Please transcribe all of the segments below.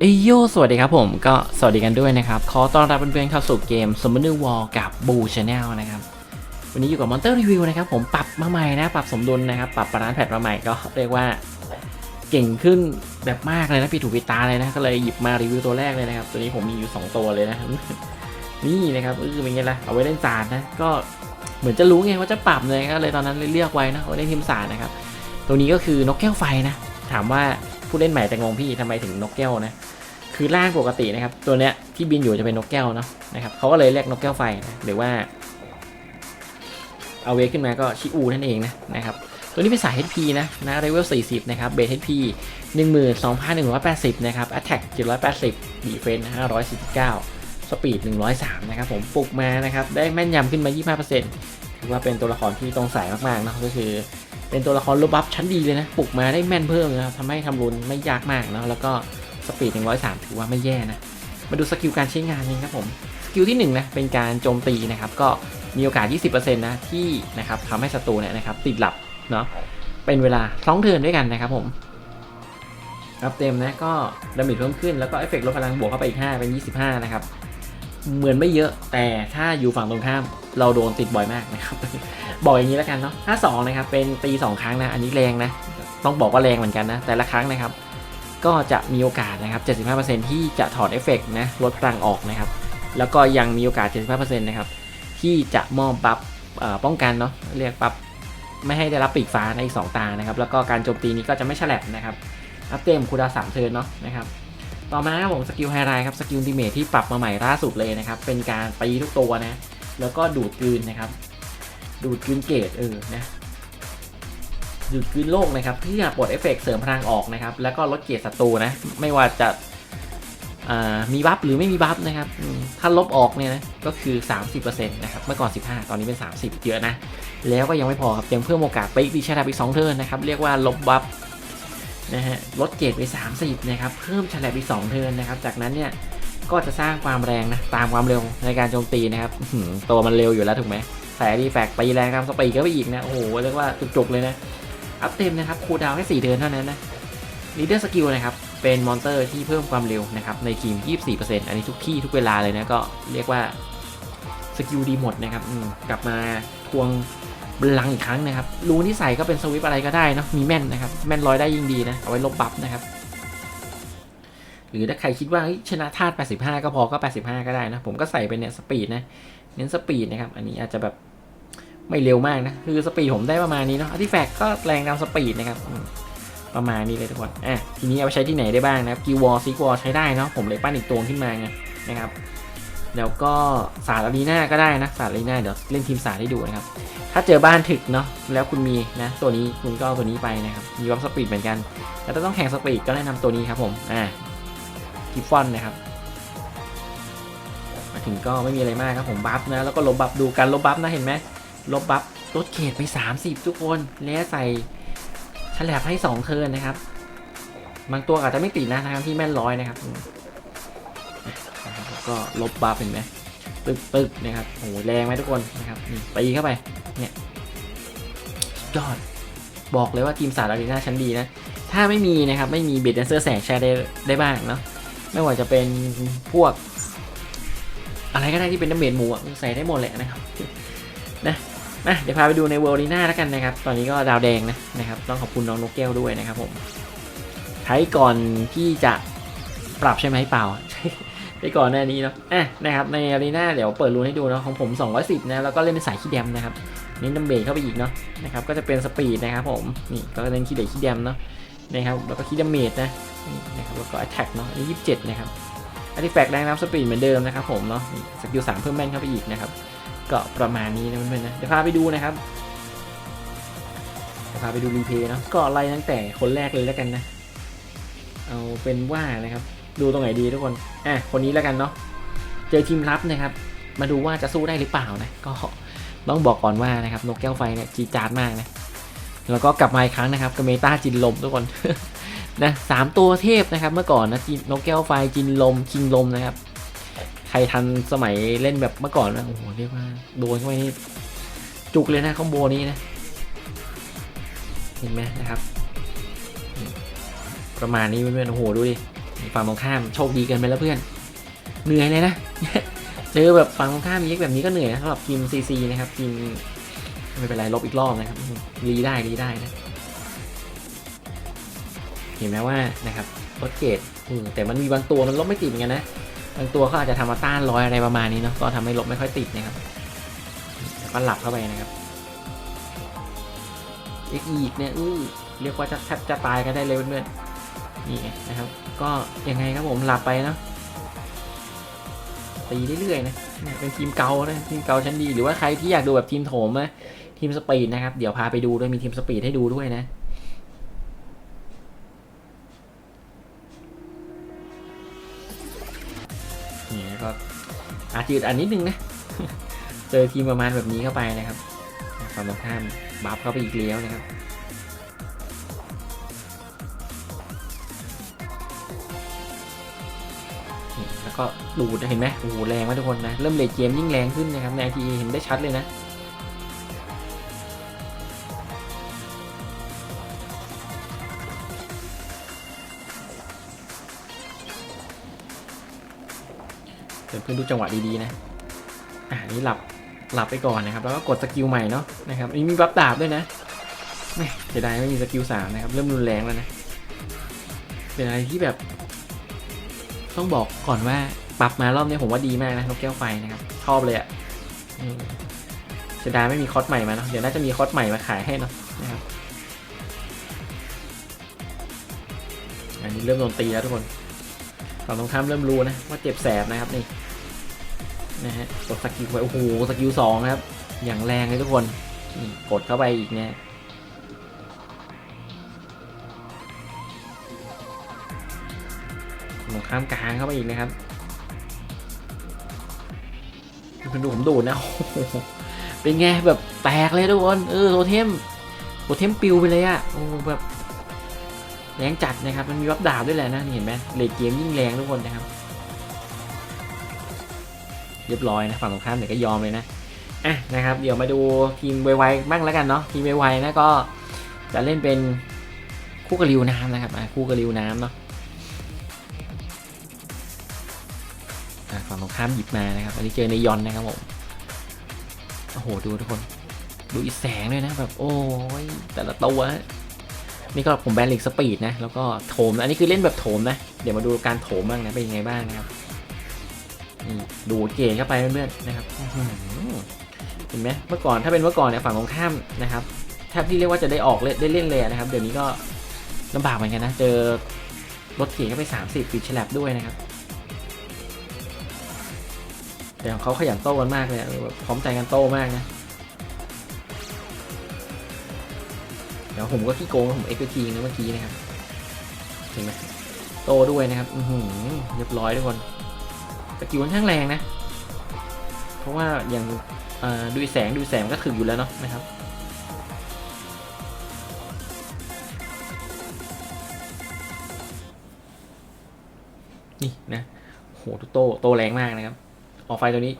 เอยโยสวัสดีครับผมก็สวัสดีกันด้วยนะครับ ขอต้อนรับเพื่อนๆเข้าสู่เกม Summoner War กับบูชาแนลนะครับ วันนี้อยู่กับ Monster Review นะครับ ผมปรับมาใหม่นะ ปรับสมดุลนะครับ ปรับบาลานแพทมาใหม่ก็เรียกว่าเก่งขึ้นแบบมากเลยนะพี่ถูกพิตาเลยนะ ก็เลยหยิบมารีวิวตัวแรกเลยนะครับ ตัวนี้ผมมีอยู่ 2 ตัวเลยนะ นี่นะครับเออเป็นไงล่ะเอาไว้เล่นศาสตร์นะ ก็เหมือนจะรู้ไงว่าจะปรับเลยก็เลยตอนนั้นเลยเลือกไว้นะเอาไว้เล่นทีมศาสตร์นะครับ ตัวนี้ก็คือนกแก้วไฟนะ ถามว่า ผู้เล่นใหม่จะงงพี่ทำไมถึงนกแก้วนะคือร่างปกตินะครับ ตัวเนี้ยที่บินอยู่จะเป็นนกแก้วเนาะนะครับเขาก็เลยเรียกนกแก้วไฟนะหรือว่าเอาเวขึ้นมาก็ชิอูนั่นเองนะนะครับตัวนี้เป็นสาย HP นะนะเลเวล40 นะครับเบส HP 12,180 นะครับ Attack 780 Defense 549 Speed 103 นะครับผมปลุกมานะครับ ได้แม่นยำขึ้นมา 25%ถือว่าเป็นตัวละครที่ตรงสายมากๆนะก็คือ เป็นตัวละครลบบัฟชั้นดีเลยนะ ปลุกมาได้แม่นเพิ่มนะครับทำให้ทำรุนไม่ยากมากเนาะแล้วก็สปีด 103 ถือว่าไม่แย่นะ มาดูสกิลการใช้งานกันครับผม สกิลที่1นะ เป็นการโจมตีนะครับ ก็มีโอกาส 20%นะ ที่นะครับทำให้ศัตรูเนี่ยนะครับ ติดหลับเนาะ เป็นเวลา2เทิร์นด้วยกันนะครับผมอัพเต็มนะก็ดาเมจเพิ่มขึ้นแล้วก็เอฟเฟกต์ลดพลังบวกเข้าไปอีก 5 เป็น 25 นะครับ เหมือนไม่เยอะแต่ถ้าอยู่ฝั่งตรงข้าม เราโดนติดบ่อยมากนะครับ บอกอย่างนี้แล้วกันเนาะถ้า2นะครับ เป็นตี2ครั้งนะ อันนี้แรงนะ ต้องบอกว่าแรงเหมือนกันนะ แต่ละครั้งนะครับ ก็จะมีโอกาสนะครับ 75%ที่จะถอดเอฟเฟกต์นะ ลดพลังออกนะครับ แล้วก็ยังมีโอกาส 75%นะครับ ที่จะมอบบัฟเอ่อป้องกันเนาะ เรียกบัฟไม่ให้ได้รับปีกฟ้าในอีก2ตานะครับ แล้วก็การโจมตีนี้ก็จะไม่ฉลับนะครับ อัพเต็มคูดาวสามเทิร์นเนาะนะครับต่อมาครับผมสกิลไฮไลท์ครับสกิลดิเมทที่ปรับมาใหม่ล่าสุดเลยนะครับ เป็นการตีทุกตัวนะ แล้วก็ดูดกลืนนะครับ ดูดกลืนเกรดเออนะหยุดกลืนโลกนะครับเพื่อปลดเอฟเฟกต์เสริมพลังออกนะครับ แล้วก็ลดเกียรติศัตรูนะ ไม่ว่าจะมีบัฟหรือไม่มีบัฟนะครับ ถ้าลบออกเนี่ยนะ ก็คือ 30%นะครับ เมื่อก่อน 15 ตอนนี้เป็น 30 เยอะนะ แล้วก็ยังไม่พอครับ ยังเพิ่มโอกาสไปอีกดีชาดาอีก2เทิร์นนะครับ เรียกว่าลบบัฟนะฮะ ลดเกรดไป 30 นะครับ เพิ่มฉลับอีก2เทิร์นนะครับ จากนั้นเนี่ย ก็จะสร้างความแรงนะตามความเร็วในการโจมตีนะครับตัวมันเร็วอยู่แล้วถูกไหมใส่ดีแฟกตีแรงครับสปีดก็ไปอีกนะ โอ้โห เรียกว่าจุกๆเลยนะ อัพเต็มนะครับคูดาวแค่4เดือนเท่านั้นนะลีดเดอร์สกิลนะครับ เป็นมอนเตอร์ที่เพิ่มความเร็วนะครับ ในทีม 24%อันนี้ทุกที่ทุกเวลาเลยนะ ก็เรียกว่าสกิลดีหมดนะครับกลับมาทวงบลังอีกครั้งนะครับรูนที่ใส่ก็เป็นสวิปอะไรก็ได้นะมีแม่นนะครับ แม่นร้อยได้ยิ่งดีนะ เอาไว้ลบบัฟนะครับ หรือถ้าใครคิดว่าชนะธาตุ85 ก็พอก็ 85 ก็ได้นะ ผมก็ใส่เป็นเนี่ยสปีดนะ เน้นสปีดนะครับ อันนี้อาจจะแบบไม่เร็วมากนะ คือสปีดผมได้ประมาณนี้เนาะอาร์ติแฟกก็แรงตามสปีดนะครับประมาณนี้เลยทุกคน อะ ทีนี้เอาไปใช้ที่ไหนได้บ้างนะครับกิวอลซิกวอลใช้ได้เนาะ ผมเลยปั้นอีกตัวขึ้นมาไงนะครับ แล้วก็ศาสตร์อารีนาก็ได้นะศาสตร์อารีนาเดี๋ยวเล่นทีมศาสตร์ให้ดูนะครับ ถ้าเจอบ้านถึกเนาะ แล้วคุณมีนะ ตัวนี้คุณก็เอาตัวนี้ไปนะครับ มีวัฟสปีดเหมือนกันแต่ถ้าต้องแข่งสปีดก็แนะนำตัวนี้ครับผม อ่า กิฟฟอนนะครับมาถึงก็ไม่มีอะไรมากครับผมบัฟนะแล้วก็ลบบัฟดูกันลบบัฟนะเห็นไหมลบบัฟลดเขตไป 30 ทุกคนแล้วใส่ฉลบให้ 2 เทิร์นนะครับ บางตัวอาจจะไม่ติดนะทั้งที่แม่นร้อยนะครับแล้วก็ลบบัฟเห็นไหมตึกตึกนะครับโอ้โหแรงไหมทุกคนนะครับนี่ตีเข้าไปเนี่ยยอดบอกเลยว่าทีมสารารีนาชั้นดีนะ ถ้าไม่มีนะครับ ไม่มีเบดแดนเซอร์แสงแชร์ได้ได้บ้างเนาะ ไม่ว่าจะเป็นพวก อะไรก็ได้ที่เป็นน้ำเบดหมูใส่ได้หมดแหละนะครับนะมาเดี๋ยวพาไปดูในเวอร์ลีน่าแล้วกันนะครับ ตอนนี้ก็ดาวแดงนะนะครับ ต้องขอบคุณน้องนกแก้วด้วยนะครับผมใช้ก่อนที่จะปรับใช่ไหมเปล่าใช้ใช้ก่อนหน้านี้เนาะอะนะครับในอารีนาเดี๋ยวเปิดรูนให้ดูเนาะของผม 210 นะ แล้วก็เล่นเป็นสายขี้แดมนะครับน้นดัมเบลเข้าไปอีกเนาะนะครับก็จะเป็นสปีดนะครับผมนี่ก็เน้นขี้เด็กขี้แดมเนาะ นะครับแล้วก็ขี้ดาเมจนะนะครับแล้วก็ attack เนาะนี่27นะครับอาร์ติแฟกต์แรงน้ำสปีดเหมือนเดิมนะครับผมเนาะสกิลสามเพิ่มแม่นเข้าไปอีกนะครับก็ประมาณนี้นะเพื่อนๆนะเดี๋ยวพาไปดูนะครับเดี๋ยวพาไปดูรีเพย์เนาะก็ไล่ตั้งแต่คนแรกเลยแล้วกันนะ เอาเป็นว่านะครับ ดูตรงไหนดีทุกคนอะคนนี้แล้วกันเนาะเจอทีมลับนะครับ มาดูว่าจะสู้ได้หรือเปล่านะ ก็ต้องบอกก่อนว่านะครับนกแก้วไฟเนี่ยจีจาดมากนะ แล้วก็กลับมาอีกครั้งนะครับกับเมตาจินลมทุกคนนะสามตัวเทพนะครับ เมื่อก่อนนะจินนกแก้วไฟจินลมคิงลมนะครับ ใครทันสมัยเล่นแบบเมื่อก่อนนะโอ้โหเรียกว่าโดนเข้าไปนี่จุกเลยนะคอมโบนี้นะเห็นไหมนะครับ ประมาณนี้เพื่อนๆโอ้โหดูดิฝั่งตรงข้ามโชคดีเกินไปแล้วเพื่อน เหนื่อยเลยนะเจอแบบฝั่งตรงข้ามมีเอ็กแบบนี้ก็เหนื่อยนะสำหรับทีมซีซีนะครับทีม ไม่เป็นไรลบอีกรอบนะครับรีได้รีได้นะ เห็นไหมว่านะครับรถเกรดอืแต่มันมีบางตัวมันลบไม่ติดเหมือนกันนะบางตัวเขาอาจจะทำมาต้านร้อยอะไรประมาณนี้เนาะก็ทำให้ลบไม่ค่อยติดนะครับก็หลับเข้าไปนะครับเอกอีกเนี่ยอื้อเรียกว่าจะแทบจะตายกันได้เลยเพื่อนๆนี่นะครับ ก็ยังไงครับผมหลับไปเนาะตีเรื่อยๆนะเนี่ยเป็นทีมเกานะทีมเกาชั้นดีหรือว่าใครที่อยากดูแบบทีมโถมนะ ทีมสปีดนะครับ เดี๋ยวพาไปดูด้วยมีทีมสปีดให้ดูด้วยนะนี่ก็อาจจะอึดอันนิดนึงนะ เจอทีมประมาณแบบนี้เข้าไปนะครับฝั่งตรงข้ามบัฟเข้าไปอีกแล้วนะครับแล้วก็ดูดเห็นไหมโอ้โหแรงมากทุกคนนะ เริ่มเลทเกมยิ่งแรงขึ้นนะครับใน ITE เห็นได้ชัดเลยนะ เพื่อนดูจังหวะดีๆนะ อ่านี่หลับหลับไปก่อนนะครับ แล้วก็กดสกิลใหม่เนาะนะครับนี่มีบัฟดาบด้วยนะแม่เสียดายไม่มีสกิลสามนะครับ เริ่มรุนแรงแล้วนะ เป็นอะไรที่แบบ ต้องบอกก่อนว่าปรับมารอบนี้ผมว่าดีมากนะนกแก้วไฟนะครับ ชอบเลยอะ่ะเสียดายไม่มีคอสใหม่มาเนาะเดี๋ยวน่าจะมีคอสใหม่มาขายให้เนาะนะครับ อันนี้เริ่มโดนตีแล้วทุกคน ฝั่งตรงข้ามเริ่มรู้นะว่าเจ็บแสบนะครับนี่นะฮะกดสกิลไปโอ้โหสกิลสองนะครับ อย่างแรงเลยทุกคนนี่กดเข้าไปอีกเนี่ยตรงข้ามกลางเข้าไปอีกนะครับคุณดูผมดูดนะโอ้โหเป็นไงแบบแตกเลยทุกคน เออโทเทมโทเทมปิวไปเลยอะโอ้แบบ แรงจัดนะครับ มันมีวับดาบด้วยแหละนะเห็นไหมเลดเกมยิ่งแรงทุกคนนะครับ เรียบร้อยนะฝั่งตรงข้ามเดี๋ยวก็ยอมเลยนะอะนะครับ เดี๋ยวมาดูทีมไวๆบ้างแล้วกันเนาะทีมไวๆนะก็จะเล่นเป็นคู่กับริวน้ำนะครับคู่กับริวน้ำเนาะอะฝั่งตรงข้ามหยิบมานะครับอันนี้เจอในยอนนะครับผมโอ้โหดูทุกคน ดูอีแสงด้วยนะแบบโอ้ยแต่ละตัว นี่ก็ผมแบนลิกสปีดนะ แล้วก็โถม อันนี้คือเล่นแบบโถมนะ เดี๋ยวมาดูการโถมบ้างนะ เป็นยังไงบ้างนะครับนี่ดูเกณฑ์เข้าไปเพื่อนๆนะครับเห็นไหมเมื่อก่อนถ้าเป็นเมื่อก่อนเนี่ยฝั่งตรงข้ามนะครับแทบที่เรียกว่าจะได้ออกเล่นได้เล่นเลยนะครับ เดี๋ยวนี้ก็ลำบากเหมือนกันนะ เจอรถเกณฑ์เข้าไป 30ปิดฉลับด้วยนะครับแต่ของเขาขยันโต้กันมากเลยแบบพร้อมใจกันโต้มากนะ ผมก็ขี้โกงผมเอ็กซ์ทีนะเมื่อกี้นะครับเห็นไหมโตด้วยนะครับอืเรียบร้อยทุกคนสกิลค่อนข้างแรงนะ เพราะว่าอย่างดูแสงดูแสงก็ถึงอยู่แล้วเนาะนะครับนี่นะโหโตโตแรงมากนะครับ ออกไฟตัวนี้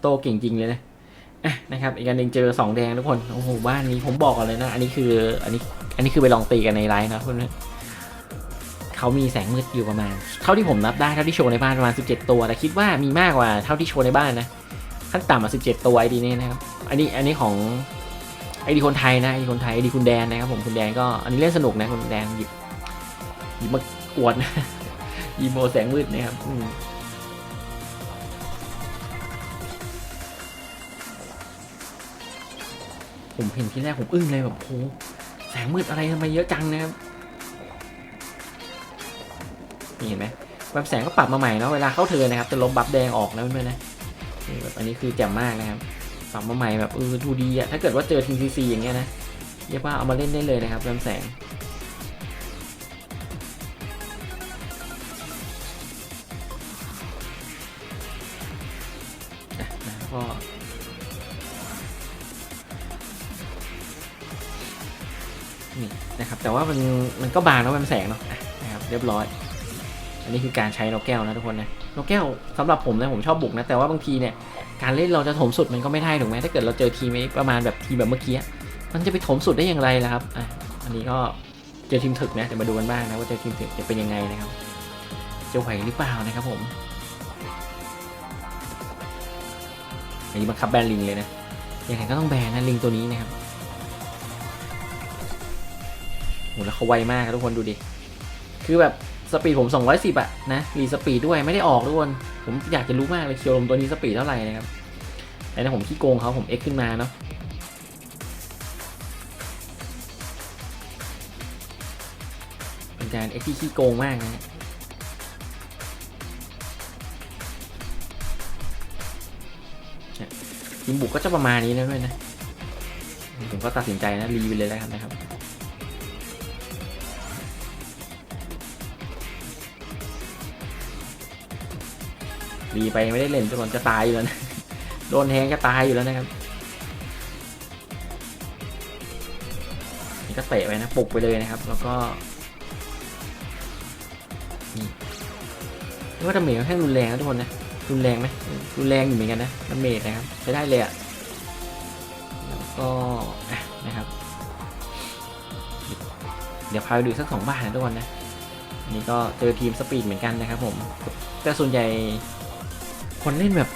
โตเก่งจริงเลยนะ นะครับอีกอันหนึ่งเจอสองแดงทุกคนโอ้โหบ้านนี้ผมบอกก่อนเลยนะ อันนี้คืออันนี้อันนี้คือไปลองตีกันในไลน์นะเพื่อนเขามีแสงมืดอยู่ประมาณ เท่าที่ผมนับได้เท่าที่โชว์ในบ้านประมาณ 17 ตัวแต่คิดว่ามีมากกว่าเท่าที่โชว์ในบ้านนะขั้นต่ำอะ17 ตัวไอดีนี้นะครับอันนี้อันนี้ของไอดีคนไทยนะไอดีคนไทยไอดีคุณแดนนะครับผมคุณแดนก็อันนี้เล่นสนุกนะคุณแดนหยิบหยิบมากวดนะหยิบโมแสงมืดนะครับ ผมเห็นที่แรกผมอึ้งเลยแบบโหแสงมืดอะไรทำไมเยอะจังนะครับนี่เห็นไหมแบบแสงก็ปรับมาใหม่เนาะเวลาเข้าเธอนะครับจะลบบัฟแดงออกนะเพื่อนนะนี่แบบอันนี้คือแจ่มมากนะครับปรับมาใหม่แบบเออดูดีอะถ้าเกิดว่าเจอทีซีซีอย่างเงี้ยนะเรียกว่าเอามาเล่นได้เลยนะครับแบบแสง มันมันก็บางแล้วมันแสงเนาะนะครับเรียบร้อย อันนี้คือการใช้นกแก้วนะทุกคนนะนกแก้วสำหรับผมนะผมชอบบุกนะแต่ว่าบางทีเนี่ยการเล่นเราจะถมสุดมันก็ไม่ได้ถูกไหมถ้าเกิดเราเจอทีมไอ้ประมาณแบบทีแบบเมื่อกี้มันจะไปถมสุดได้อย่างไรล่ะครับอะอันนี้ก็เจอทีมถึกนะเดี๋ยวมาดูกันบ้างนะว่าเจอทีมถึกจะเป็นยังไงนะครับจะไหวหรือเปล่านะครับผมอันนี้บังคับแบนลิงเลยนะยังไงก็ต้องแบนนะลิงตัวนี้นะครับ โหแล้วเขาไวมากครับทุกคนดูดิ คือแบบสปีดผม 210อะนะรีสปีดด้วยไม่ได้ออกทุกคน ผมอยากจะรู้มากเลยเคียวลมตัวนี้สปีดเท่าไหร่นะครับแต่นะผมขี้โกงเขาผมเอ็กขึ้นมาเนาะเป็นการเอ็กที่ขี้โกงมากนะฮะเนี่ยทีมบุกก็จะประมาณนี้นะด้วยนะ ผมก็ตัดสินใจนะรีไปเลยแล้วกันนะครับ รีไปไม่ได้เล่นทุกคนจะตายอยู่แล้วนะโดนแทงจะตายอยู่แล้วนะครับนี่ก็เตะไปนะปลุกไปเลยนะครับ แล้วก็นี่เรียกว่าดาเมจค่อนข้างรุนแรงนะทุกคนนะรุนแรงไหมรุนแรงอยู่เหมือนกันนะดาเมจนะครับใช้ได้เลยอะแล้วก็นะครับ เดี๋ยวพาไปดูสักสองบ้านนะทุกคนนะนนี้ก็เจอทีมสปีดเหมือนกันนะครับผมแต่ส่วนใหญ่ คนเล่นแบบ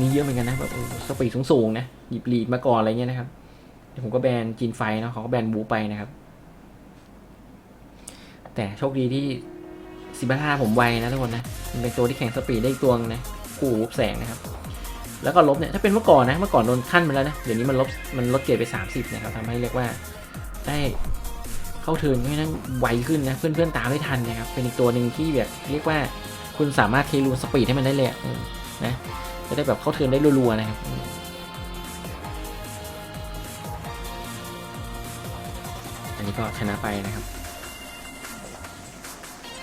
นี้เยอะเหมือนกันนะแบบสปีดสูงๆนะหยิบลีดมาก่อนอะไรเงี้ยนะครับเดี๋ยวผมก็แบนจีนไฟเนาะเขาก็แบนบูไปนะครับ แต่โชคดีที่ซิบาร่าผมไวนะทุกคนนะมันเป็นตัวที่แข่งสปีดได้อีกตัวนึงนะคู่วูบแสงนะครับ แล้วก็ลบเนี่ยถ้าเป็นเมื่อก่อนนะเมื่อก่อนโดนขั้นไปแล้วนะเดี๋ยวนี้มันลบมันลดเกรดไป 30นะครับทำให้เรียกว่าได้เข้าเทิร์นไม่นั้นไวขึ้นนะเพื่อนๆตามได้ทันนะครับเป็นอีกตัวหนึ่งที่แบบเรียกว่า คุณสามารถเทรูนสปีดให้มันได้เลยนะจะได้แบบเข้าเทิร์นได้รัวๆนะครับอันนี้ก็ชนะไปนะครับ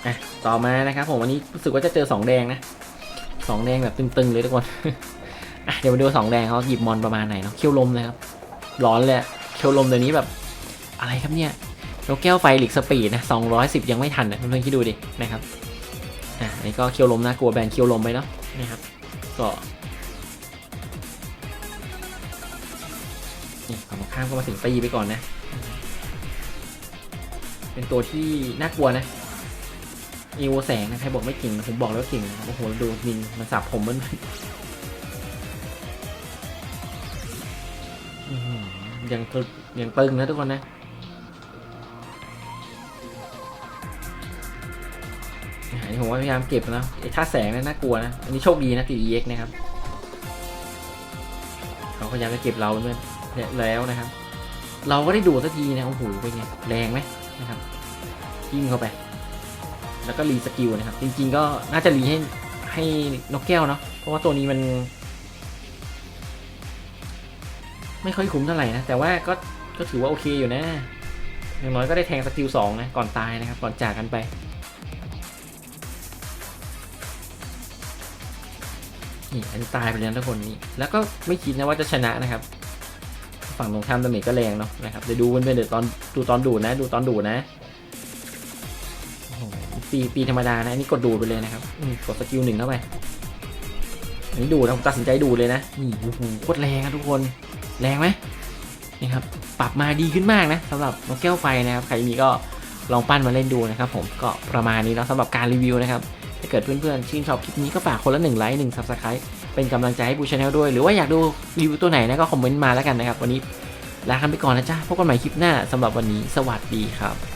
อะต่อมานะครับ ผมวันนี้รู้สึกว่าจะเจอสองแดงนะสองแดงแบบตึงๆเลยทุกคนอะเดี๋ยวมาดูสองแดงเขาหยิบมอนประมาณไหนเนาะเคี้ยวลมเลยครับร้อนเลยเคี้ยวลมตัวนี้แบบอะไรครับเนี่ยนกแก้วไฟหลีกสปีดนะ210 ยังไม่ทันนะเพื่อนๆคิดดูดินะครับ อะอันนี้ก็เคียวลมนะกลัวแบนเคียวลมไปเนาะนะครับก็นี่ฝั่งตรงข้ามก็มาถึงตีไปก่อนนะ เป็นตัวที่น่ากลัวนะอีโวแสงนะใครบอกไม่เก่งนะผมบอกแล้วเก่งนะครับโอ้โหดูมินมันสับผมมันยังตึงยังตึงนะทุกคนนะ นนี้ผมว่าพยายามเก็บนะไอ้ท่าแสงนี่น่ากลัวนะ อันนี้โชคดีนะติด EX นะครับเขาพยายามจะเก็บเราเพื่อนเนี่ยแล้วนะครับ เราก็ได้ดูสักทีนะโอ้โหเป็นไงแรงไหมนะครับยิงเข้าไป แล้วก็รีสกิลนะครับ จริง ๆ ก็น่าจะรีให้ให้นกแก้วเนาะเพราะว่าตัวนี้มัน ไม่ค่อยคุ้มเท่าไหร่นะ แต่ว่าก็ก็ถือว่าโอเคอยู่นะอย่างน้อยก็ได้แทงสกิลสองนะ ก่อนตายนะครับ ก่อนจากกันไป นี่อันตายไปแล้วทุกคนนี่แล้วก็ไม่คิดนะว่าจะชนะนะครับ ฝั่งตรงข้ามดาเมจก็แรงเนาะนะครับเดี๋ยวดูมันเป็นเดี๋ยวตอนดูตอนดูนะ ดูตอนดูนะโอ้โหตีตีธรรมดานะอันนี้กดดูไปเลยนะครับกดสกิลหนึ่งเข้าไปอันนี้ดูนะผมตัดสินใจดูเลยนะนี่โอ้โหโคตรแรงนะทุกคนแรงไหมนี่ครับปรับมาดีขึ้นมากนะสำหรับนกแก้วไฟนะครับ ใครมีก็ลองปั้นมาเล่นดูนะครับ ผมก็ประมาณนี้แล้วสำหรับการรีวิวนะครับ ถ้าเกิดเพื่อนๆชื่นชอบคลิปนี้ก็ฝากคนละหนึ่งไลค์หนึ่งซับสไครต์เป็นกำลังใจให้บูชาแนลด้วย หรือว่าอยากดูรีวิวตัวไหนนะก็คอมเมนต์มาแล้วกันนะครับ วันนี้ลากันไปก่อนนะจ๊ะพบกันใหม่คลิปหน้าสำหรับวันนี้สวัสดีครับ